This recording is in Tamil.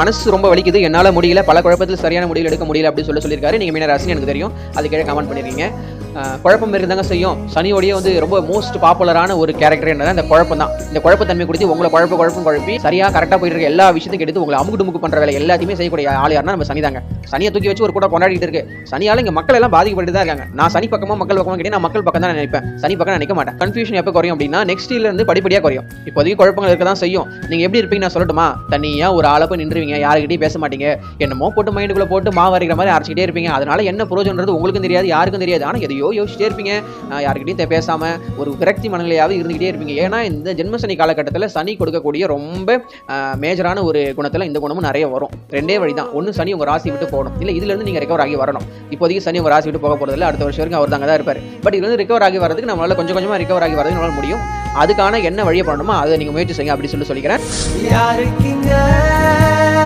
மனசு ரொம்ப வலிக்குது என்னால் முடியல பல குழப்பத்தில் சரியான முடிவில் எடுக்க முடியல அப்படின்னு சொல்லி சொல்லியிருக்காரு. நீங்கள் மீன ராசின்னு எனக்கு தெரியும். அதுக்கே கீழே கமெண்ட் பண்ணிருக்கீங்க. குழப்பம் இருந்தாங்க செய்யும். சனியோடைய வந்து ரொம்ப மோஸ்ட் பாப்புலரான ஒரு கேரக்டர் என்னன்னா இந்த குழப்பம் தான் இந்த குழப்பத்தன்மை கொடுத்து உங்களை குழப்ப குழப்பம் குழப்பி சரியாக கரெக்டாக போயிட்டு இருக்க எல்லா விஷயத்தையும் எடுத்து உங்களை அமுக்கு டுமுக்கு பண்ணுற வேலை எல்லாத்தையுமே செய்யக்கூடிய ஆள் யாருன்னா நம்ம சனி தாங்க. சனியை தூக்கி வச்சு ஒரு கூட கொண்டாடிட்டு இருக்கு. சனியால இங்க மக்கள் எல்லாம் பாதிக்கப்பட்டு தான் இருக்காங்க. நான் சனி பக்கமா மக்கள் பக்கமா கேட்டீங்க நான் மக்கள் பக்கம் தான் நினைப்பேன். சனி பக்கம் நினைக்க மாட்டேன். கன்ஃபியூஷன் எப்போ குறையும் அப்படின்னா நெக்ஸ்ட் இயர்ல இருந்து படிப்படியாக குறையும். இப்போதைக்கு குழப்பங்கள் இருக்க தான் செய்யும். நீங்க எப்படி இருப்பீங்க நான் சொல்லட்டுமா? தனியா ஒரு ஆளை போய் நின்றுவீங்க யாருக்கிட்டையும் பேச மாட்டீங்க. என்னமோ போட்டு மைண்டுக்குள்ள போட்டு மாவு அரைக்கிற மாதிரி அரைச்சிக்கிட்டே இருப்பீங்க. அதனால என்ன புரோஜனன்றது உங்களுக்கும் தெரியாது யாருக்கும் தெரியாது. ஆனா எதையோ யோசிச்சிட்டே இருப்பீங்க. யாருக்கிட்டையும் பேசாமல் பேசாம ஒரு விரக்தி மனநிலையாவது இருந்துக்கிட்டே இருப்பீங்க. ஏன்னா இந்த ஜென்ம சனி காலகட்டத்தில் சனி கொடுக்கக்கூடிய ரொம்ப மேஜரான ஒரு குணத்தில் இந்த குணமும் நிறைய வரும். ரெண்டே வழி தான். ஒன்று சனி உங்கள் ராசி விட்டு போகணும். இல்லை இதுலேருந்து நீங்கள் ரெக்கவர் ஆகி வரணும். இப்போதைக்கு சனி உங்கள் ராசி விட்டு போக போகிறதில்ல அடுத்த வருஷம் வரைக்கும் அவர் தாங்க தான் இருப்பார். பட் இதுலேருந்து ரெக்கவர் ஆகி வரதுக்கு நம்மளால் கொஞ்சம் கொஞ்சமாக ரெக்கவர் ஆகி வரதுக்கு நம்மளால் முடியும். அதுக்கான என்ன வழியை பண்ணணுமோ அதை நீங்கள் முயற்சி செய்யுங்க அப்படின்னு சொல்லி சொல்லிக்கிறேன். யாருக்கிங்க?